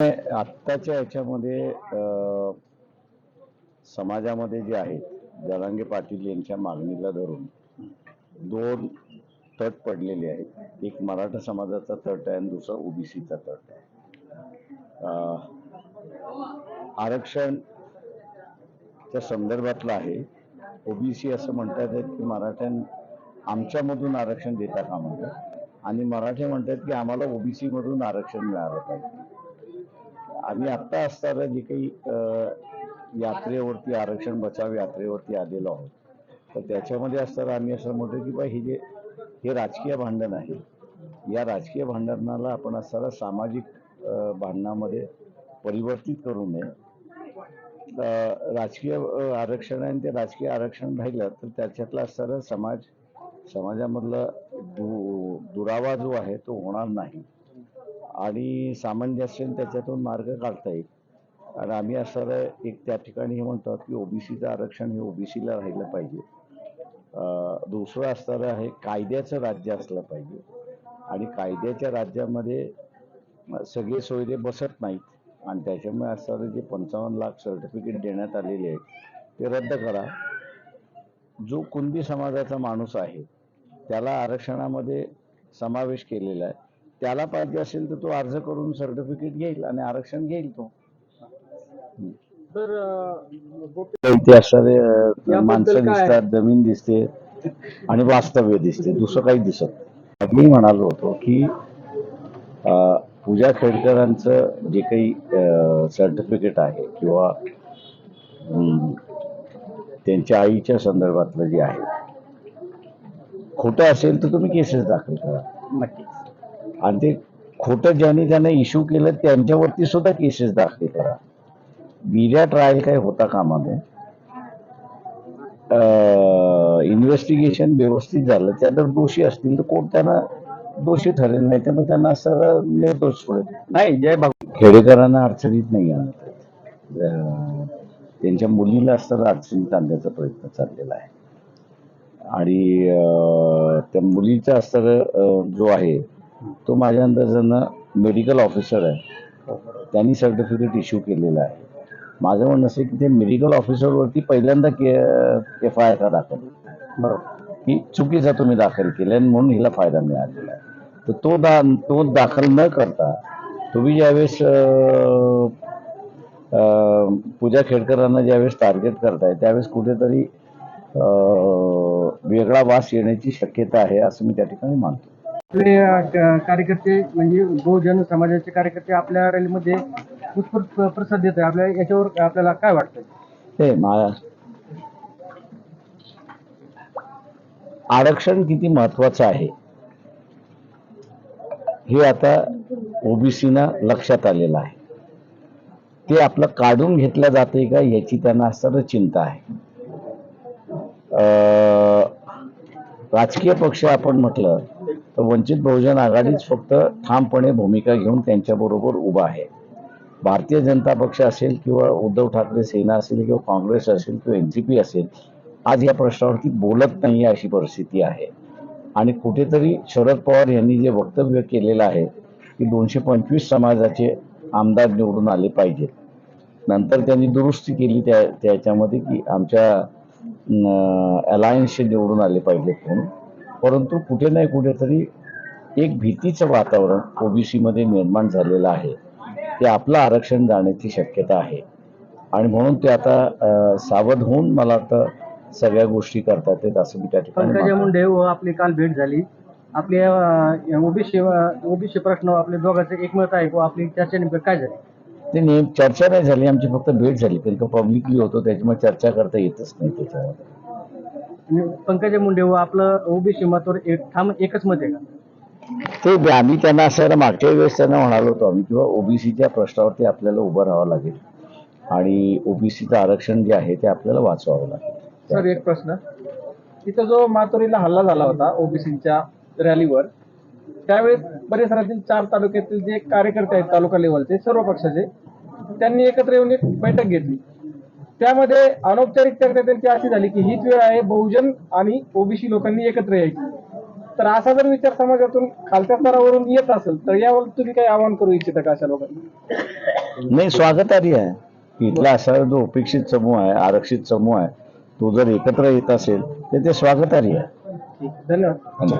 आत्ताच्या याच्यामध्ये समाजामध्ये जे आहेत जरांगे पाटील यांच्या मागणीला धरून दोन तट पडलेले आहेत. एक मराठा समाजाचा तट आहे आणि दुसरा ओबीसीचा तट आहे. आरक्षण आरक्षणच्या संदर्भातला आहे. ओबीसी असं म्हणतात आहेत की मराठ्यां आमच्यामधून आरक्षण देता कामा नये आणि मराठे म्हणतात की आम्हाला ओबीसी मधून आरक्षण मिळालं पाहिजे. आम्ही आत्ता असताना जे काही यात्रेवरती आरक्षण बचाव यात्रेवरती आलेलो आहोत तर त्याच्यामध्ये असताना आम्ही असं म्हणतो की बा हे जे हे राजकीय भांडण आहे या राजकीय भांडणाला आपण असताना सामाजिक भांडणामध्ये परिवर्तित करू नये. राजकीय आरक्षण आहे आणि ते राजकीय आरक्षण राहिलं तर त्याच्यातला असताना समाज समाजामधला दु दुरावा जो आहे तो होणार नाही. आणि सामंजस्याने त्याच्यातून मार्ग काढता येईल. आणि आम्ही असं एक त्या ठिकाणी हे म्हणतो की ओबीसीचं आरक्षण हे ओबीसीला राहिलं पाहिजे. दुसरं असणारं आहे कायद्याचं राज्य असलं पाहिजे. आणि कायद्याच्या राज्यामध्ये सगळे सोयरे बसत नाहीत. आणि त्याच्यामुळे असणारे जे पंचावन्न लाख सर्टिफिकेट देण्यात आलेले आहेत ते रद्द करा. जो कुणबी समाजाचा माणूस आहे त्याला आरक्षणामध्ये समावेश केलेला आहे. त्याला पाहिजे असेल तर तो अर्ज करून सर्टिफिकेट घेईल आणि आरक्षण घेईल तो इथे असणारे माणसं? दिसतात जमीन दिसते आणि वास्तव्य दिसते दुसरं काही दिसत. मी म्हणालो होतो की पूजा खेडकरांचं जे काही सर्टिफिकेट आहे किंवा त्यांच्या आईच्या संदर्भातलं जे आहे खोटं असेल तर तुम्ही केसेस दाखल करा नक्कीच आणि ते खोटं ज्यांनी त्यांना इश्यू केलं त्यांच्यावरती सुद्धा केसेस दाखल करा. मीडिया ट्रायल काही होता कामा इन्व्हेस्टिगेशन व्यवस्थित झालं. त्या जर दोषी असतील तर कोर्ट त्यांना दोषी ठरेल? नाही तर मग त्यांना सरळ निर्दोष पडेल नाही जय भाऊ खेडेकरांना अडचणीत नाही आणत. त्यांच्या मुलीला असं अडचणीत आणण्याचा प्रयत्न चाललेला आहे. आणि त्या मुलीचा असं जो आहे तो माझ्या अंदाजानं मेडिकल ऑफिसर आहे. त्यांनी सर्टिफिकेट इश्यू केलेलं आहे. माझं म्हणणं असं की ते मेडिकल ऑफिसरवरती पहिल्यांदा के एफ आय आर दाखल. बरोबर की चुकीचा तुम्ही दाखल केला आणि म्हणून हिला फायदा मिळालेला आहे. तर तो दा तो दाखल न करता तुम्ही ज्यावेळेस पूजा खेडकरांना ज्यावेळेस टार्गेट करताय त्यावेळेस कुठेतरी वेगळा वास येण्याची शक्यता आहे असं मी त्या ठिकाणी मानतो. आपले कार्यकर्ते म्हणजे बहुजन समाजाचे कार्यकर्ते आपल्या रॅलीमध्ये उत्स्फूर्त प्रसाद देत आहे आपल्या याच्यावर आपल्याला काय वाटतं हे आरक्षण किती महत्वाचं आहे? हे आता ओबीसीना लक्षात आलेलं आहे. ते आपलं काढून घेतलं जाते का याची त्यांना सर्व चिंता आहे. राजकीय पक्ष आपण म्हटलं तर वंचित बहुजन आघाडीच फक्त ठामपणे भूमिका घेऊन त्यांच्याबरोबर उभा आहे. भारतीय जनता पक्ष असेल किंवा उद्धव ठाकरे सेना असेल किंवा काँग्रेस असेल किंवा एन सी पी असेल आज या प्रश्नावरती बोलत नाही अशी परिस्थिती आहे. आणि कुठेतरी शरद पवार यांनी जे वक्तव्य केलेलं आहे की दोनशे पंचवीस समाजाचे आमदार निवडून आले पाहिजेत. नंतर त्यांनी दुरुस्ती केली त्या त्याच्यामध्ये की आमच्या अलायन्सचे निवडून आले पाहिजेत म्हणून. परंतु कुठे नाही कुठेतरी एक भीतीचं वातावरण ओबीसी मध्ये निर्माण झालेलं आहे. ते आपलं आरक्षण जाण्याची शक्यता आहे. आणि म्हणून ते आता सावध होऊन मला वाटतं सगळ्या गोष्टी करतात आहेत असं मी त्या ठिकाणी. मुंडे व आपली काल भेट झाली. आपल्या ओबीसी ओबीसी प्रश्न आपले दोघांचे एकमत आहे व आपली चर्चा नेमकं काय झाली? ते नेम चर्चा नाही झाली आमची फक्त भेट झाली. कारण का पब्लिकली होतो त्याच्यामुळे चर्चा करता येतच नाही त्याच्यामध्ये. पंकजा मुंडे व आपलं ओबीसी मतावर एक ठाम एकच मत आहे का? ते बी- आम्ही त्यांना असं मागच्या वेळेस त्यांना म्हणालो होतो आम्ही किंवा ओबीसीच्या प्रश्नावरती आपल्याला उभं राहावं लागेल. आणि ओबीसीचं आरक्षण जे आहे ते आपल्याला वाचवावं लागेल. सर एक प्रश्न. तिथं जो मातोरीला हल्ला झाला होता ओबीसीच्या रॅलीवर त्यावेळेस परिसरातील चार तालुक्यातील जे कार्यकर्ते आहेत तालुका लेवलचे सर्व पक्षाचे त्यांनी एकत्र येऊन एक बैठक घेतली. त्यामध्ये अनौपचारिक चर्चा त्यांची अशी झाली की हीच वेळ आहे बहुजन आणि ओबीसी लोकांनी एकत्र यायची. तर असा जर विचार समाजातून खालच्या स्तरावरून येत असेल तर यावर तुम्ही काही आवाहन करू इच्छिता का अशा लोकांना? नाही स्वागतार्ह आहे. इथला असा जो उपेक्षित समूह आहे आरक्षित समूह आहे तो जर एकत्र येत असेल तर ते स्वागतार्ह आहे. धन्यवाद.